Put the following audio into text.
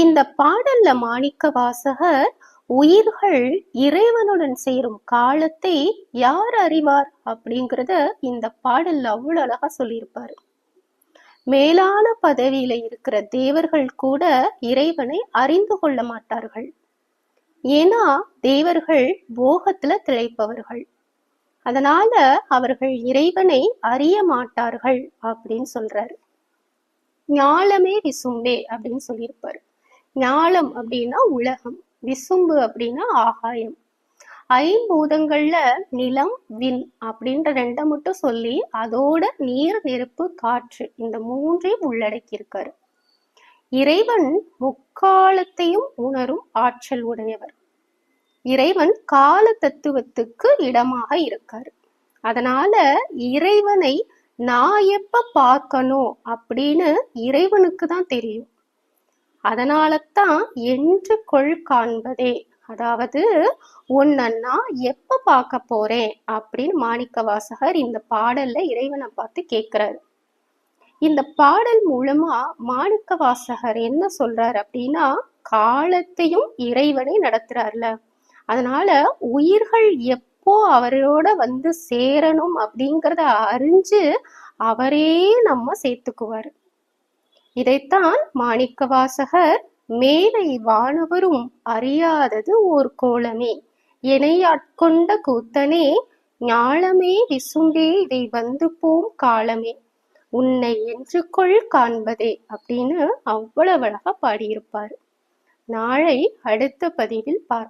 இந்த பாடல்ல மாணிக்க வாசகர் உயிர்கள் இறைவனுடன் சேரும் காலத்தை யார் அறிவார் அப்படிங்கிறத இந்த பாடல்ல அவ்வளவு அழகா சொல்லியிருப்பாரு. மேலான பதவியில இருக்கிற தேவர்கள் கூட இறைவனை அறிந்து கொள்ள மாட்டார்கள். ஏன்னா தேவர்கள் போகத்துல திளைப்பவர்கள். அதனால அவர்கள் இறைவனை அறிய மாட்டார்கள் அப்படின்னு சொல்றாரு. ஞாலமே விசும்பே அப்படின்னு சொல்லியிருப்பாரு. ஞாலம் அப்படின்னா உலகம் விசும்பு அப்படின்னா ஆகாயம். ஐம்பூதங்கள்ல நிலம் விண் அப்படின்ற ரெண்டை மட்டும் சொல்லி அதோட நீர் நெருப்பு காற்று இந்த மூன்றையும் உள்ளடக்கியிருக்காரு. இறைவன் முக்காலத்தையும் உணரும் ஆற்றல் உடையவர். இறைவன் கால தத்துவத்துக்கு இடமாக இருக்காரு. அதனால இறைவனை நான் எப்ப பார்க்கணும் அப்படின்னு இறைவனுக்கு தான் தெரியும். அதனால தான் என்று கொள் காண்பதே. அதாவது உன்னை எப்ப பார்க்க போறேன்? அப்படின்னு மாணிக்க வாசகர் இந்த பாடல்ல இறைவனை பார்த்து கேட்கிறாரு. இந்த பாடல் மூலமா மாணிக்க வாசகர் என்ன சொல்றாரு அப்படின்னா காலத்தையும் இறைவனை நடத்துறாருல. அதனால உயிர்கள் எப்போ அவரோட வந்து சேரணும் அப்படிங்கிறத அறிஞ்சு அவரே நம்ம சேர்த்துக்குவாரு. இதைத்தான் மாணிக்க வாசகர் மேலை வானவரும் அறியாதது ஓர் கோலமே. எனையாட்கொண்ட கூத்தனே ஞாழமே விசுண்டே இதை வந்து போம் காலமே. உன்னை என்று கொள் காண்பதே அப்படின்னு அவ்வளவு அழகா பாடியிருப்பாரு. நாளை அடுத்த பதிவில் பார்ப்போம்.